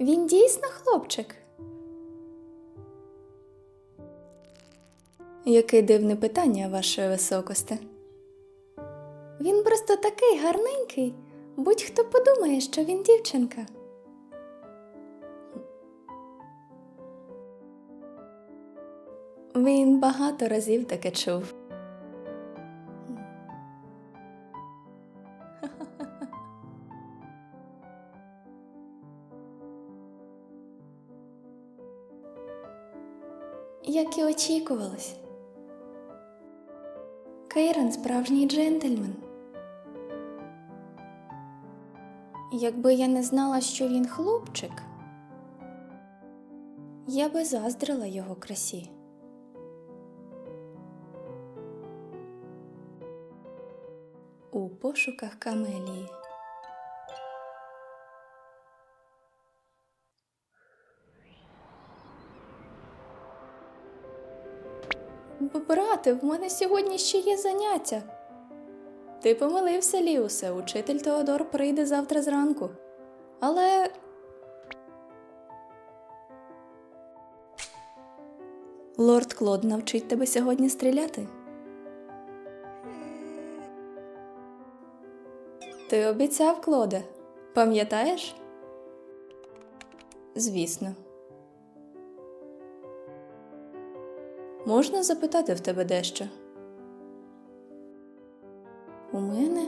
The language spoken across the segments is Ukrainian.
Він дійсно хлопчик. Яке дивне питання, вашої високосте. Він просто такий гарненький. Будь-хто подумає, що він дівчинка. Він багато разів таке чув. Як і очікувалось. Кейрон справжній джентльмен. Якби я не знала, що він хлопчик, я би заздрила його красі. У пошуках камелії. Брате, в мене сьогодні ще є заняття. Ти помилився, Ліусе, учитель Теодор прийде завтра зранку. Але. Лорд Клод навчить тебе сьогодні стріляти. Ти обіцяв, Клоде, пам'ятаєш? Звісно. Можна запитати в тебе дещо? У мене?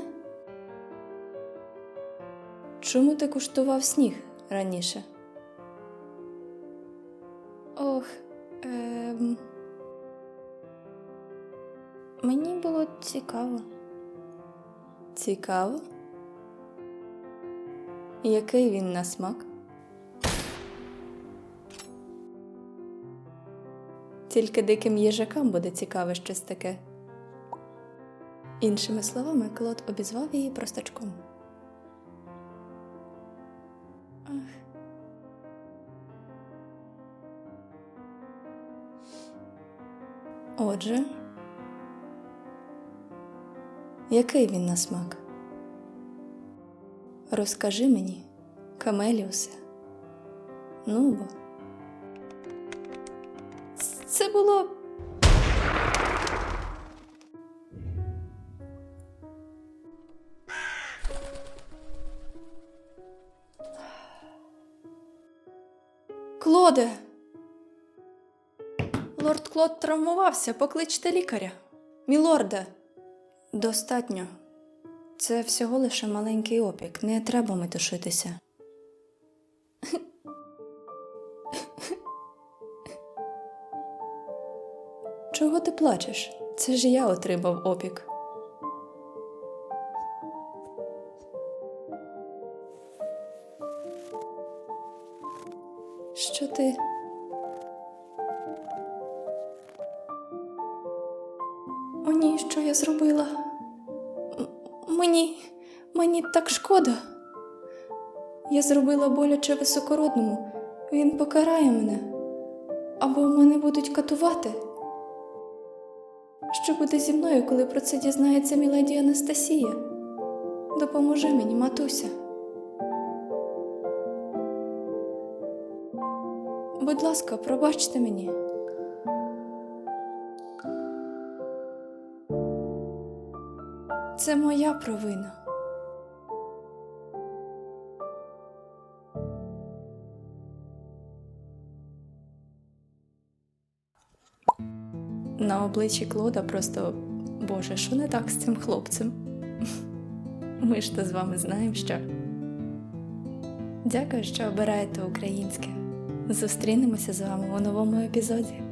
Чому ти куштував сніг раніше? Ох, ем... мені було цікаво. Цікаво? Який він на смак? Тільки диким їжакам буде цікаве щось таке. Іншими словами, Клод обізвав її простачком. Ах. Отже, який він на смак? Розкажи мені, Камеліусе. Ну бо. Це було. Клоде. Лорд Клод травмувався, покличте лікаря. Мілорде. Достатньо. Це всього лише маленький опік, не треба метушитися. Чого ти плачеш? Це ж я отримав опік. Що ти? О, ні, що я зробила? Мені, мені так шкода. Я зробила боляче високородному. Він покарає мене. Або мене будуть катувати. Що буде зі мною, коли про це дізнається міледі Анастасія? Допоможи мені, матуся. Будь ласка, пробачте мені. Це моя провина. На обличчі Клода просто Боже, що не так з цим хлопцем? Ми ж то з вами знаємо, що. Дякую, що обираєте українське. Зустрінемося з вами у новому епізоді.